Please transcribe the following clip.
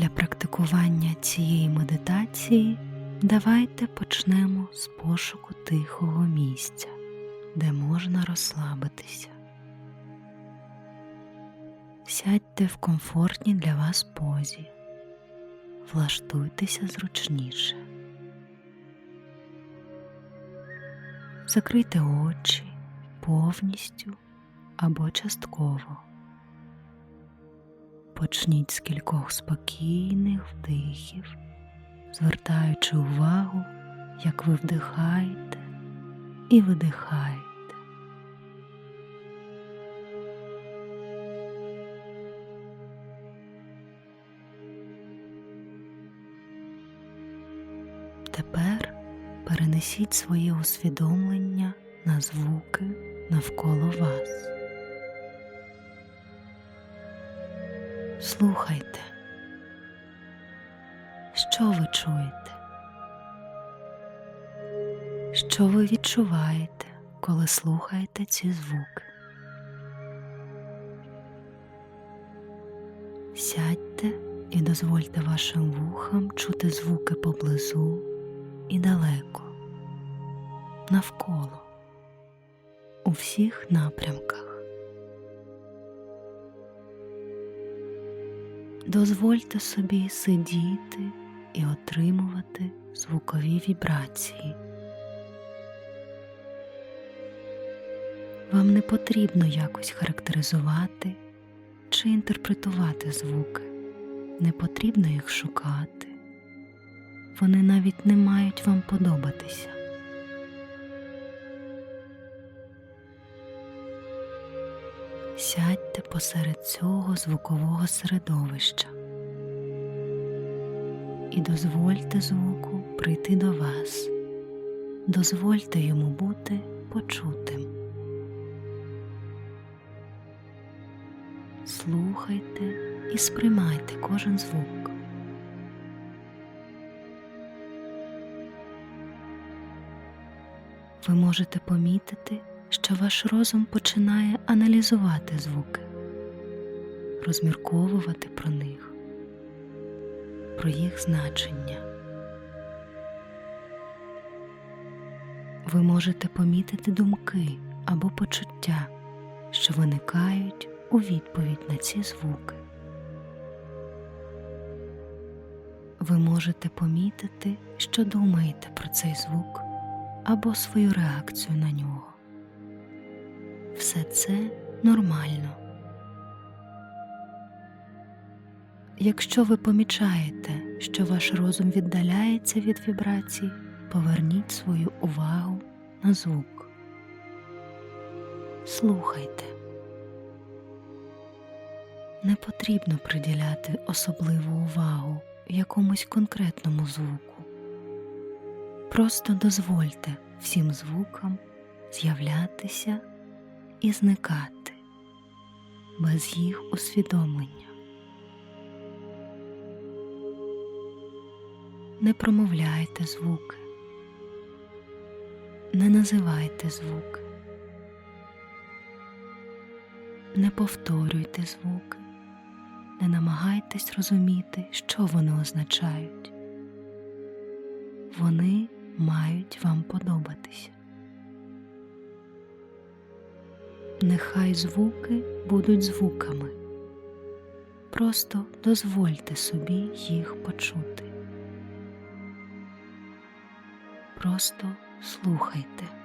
Для практикування цієї медитації давайте почнемо з пошуку тихого місця, де можна розслабитися. Сядьте в комфортній для вас позі, влаштуйтеся зручніше. Закрийте очі повністю або частково. Почніть з кількох спокійних вдихів, звертаючи увагу, як ви вдихаєте і видихаєте. Тепер перенесіть своє усвідомлення на звуки навколо вас. Слухайте, що ви чуєте? Що ви відчуваєте, коли слухаєте ці звуки? Сядьте і дозвольте вашим вухам чути звуки поблизу і далеко, навколо, у всіх напрямках. Дозвольте собі сидіти і отримувати звукові вібрації. Вам не потрібно якось характеризувати чи інтерпретувати звуки, не потрібно їх шукати, вони навіть не мають вам подобатися. Сядьте посеред цього звукового середовища і дозвольте звуку прийти до вас, дозвольте йому бути почутим. Слухайте і сприймайте кожен звук. Ви можете помітити, що ваш розум починає аналізувати звуки, розмірковувати про них, про їх значення. Ви можете помітити думки або почуття, що виникають у відповідь на ці звуки. Ви можете помітити, що думаєте про цей звук або свою реакцію на нього. Все це нормально. Якщо ви помічаєте, що ваш розум віддаляється від вібрацій, поверніть свою увагу на звук. Слухайте. Не потрібно приділяти особливу увагу якомусь конкретному звуку. Просто дозвольте всім звукам з'являтися і зникати без їх усвідомлення. Не промовляйте звуки, не називайте звуки, не повторюйте звуки, не намагайтесь розуміти, що вони означають. Вони мають вам подобатися. Нехай звуки будуть звуками. Просто дозвольте собі їх почути. Просто слухайте.